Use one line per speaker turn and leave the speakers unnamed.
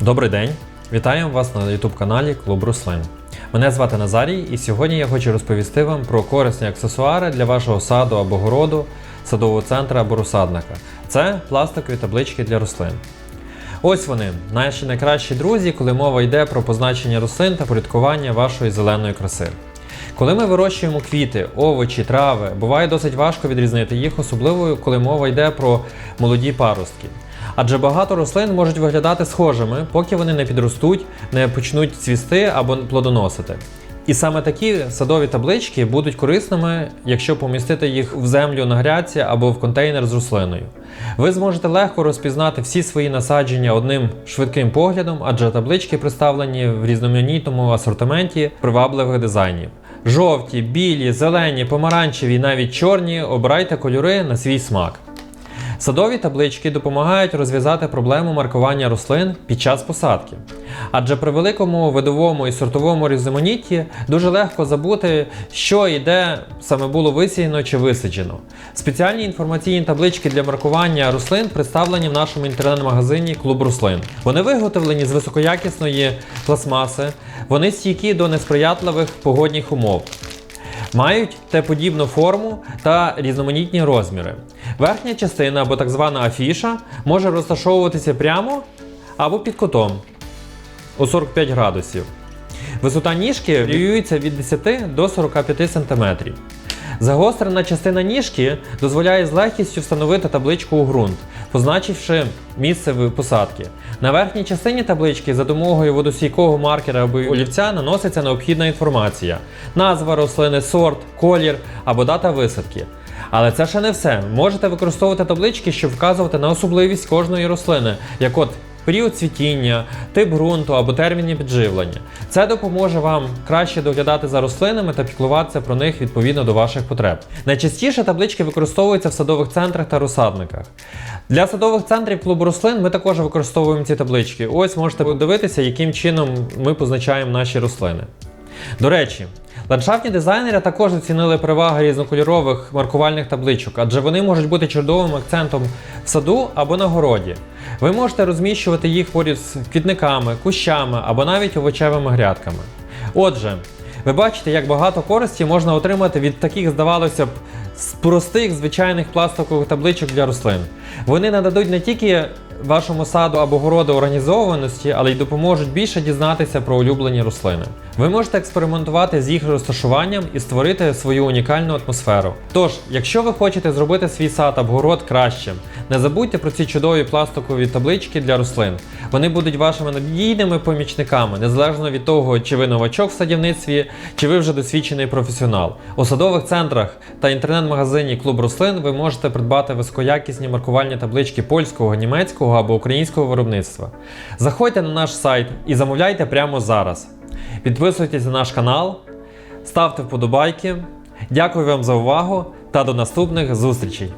Добрий день! Вітаємо вас на YouTube каналі Клуб Руслин. Мене звати Назарій, і сьогодні я хочу розповісти вам про корисні аксесуари для вашого саду або городу, садового центру або розсадника. Це пластикові таблички для рослин. Ось вони, наші найкращі друзі, коли мова йде про позначення рослин та порядкування вашої зеленої краси. Коли ми вирощуємо квіти, овочі, трави, буває досить важко відрізнити їх, особливо коли мова йде про молоді паростки. Адже багато рослин можуть виглядати схожими, поки вони не підростуть, не почнуть цвісти або плодоносити. І саме такі садові таблички будуть корисними, якщо помістити їх в землю на грядці або в контейнер з рослиною. Ви зможете легко розпізнати всі свої насадження одним швидким поглядом, адже таблички представлені в різноманітному асортименті привабливих дизайнів. Жовті, білі, зелені, помаранчеві, навіть чорні обирайте кольори на свій смак. Садові таблички допомагають розв'язати проблему маркування рослин під час посадки. Адже при великому видовому і сортовому різноманітті дуже легко забути, що і де саме було висіяно чи висаджено. Спеціальні інформаційні таблички для маркування рослин представлені в нашому інтернет-магазині Клуб Рослин. Вони виготовлені з високоякісної пластмаси, вони стійкі до несприятливих погодних умов. Мають Т-подібну форму та різноманітні розміри. Верхня частина або так звана афіша може розташовуватися прямо або під кутом у 45 градусів. Висота ніжки варіюється від 10 до 45 см. Загострена частина ніжки дозволяє з легкістю встановити табличку у ґрунт, позначивши місце посадки. На верхній частині таблички за допомогою водостійкого маркера або олівця наноситься необхідна інформація: назва рослини, сорт, колір або дата висадки. Але це ще не все. Можете використовувати таблички, щоб вказувати на особливість кожної рослини, як от період цвітіння, тип ґрунту або терміни підживлення. Це допоможе вам краще доглядати за рослинами та піклуватися про них відповідно до ваших потреб. Найчастіше таблички використовуються в садових центрах та розсадниках. Для садових центрів клубу рослин ми також використовуємо ці таблички. Ось можете подивитися, яким чином ми позначаємо наші рослини. До речі, ландшафтні дизайнери також оцінили переваги різнокольорових маркувальних табличок, адже вони можуть бути чудовим акцентом в саду або на городі. Ви можете розміщувати їх поряд з квітниками, кущами або навіть овочевими грядками. Отже, ви бачите, як багато користі можна отримати від таких, здавалося б, з простих звичайних пластикових табличок для рослин. Вони нададуть не тільки вашому саду або городу організованості, але й допоможуть більше дізнатися про улюблені рослини. Ви можете експериментувати з їх розташуванням і створити свою унікальну атмосферу. Тож, якщо ви хочете зробити свій сад або город кращим, не забудьте про ці чудові пластикові таблички для рослин. Вони будуть вашими надійними помічниками, незалежно від того, чи ви новачок в садівництві, чи ви вже досвідчений професіонал. У садових центрах та інтернет-магазині Клуб рослин ви можете придбати високоякісні маркувальні таблички польського, німецького або українського виробництва. Заходьте на наш сайт і замовляйте прямо зараз. Підписуйтесь на наш канал, ставте вподобайки. Дякую вам за увагу та до наступних зустрічей!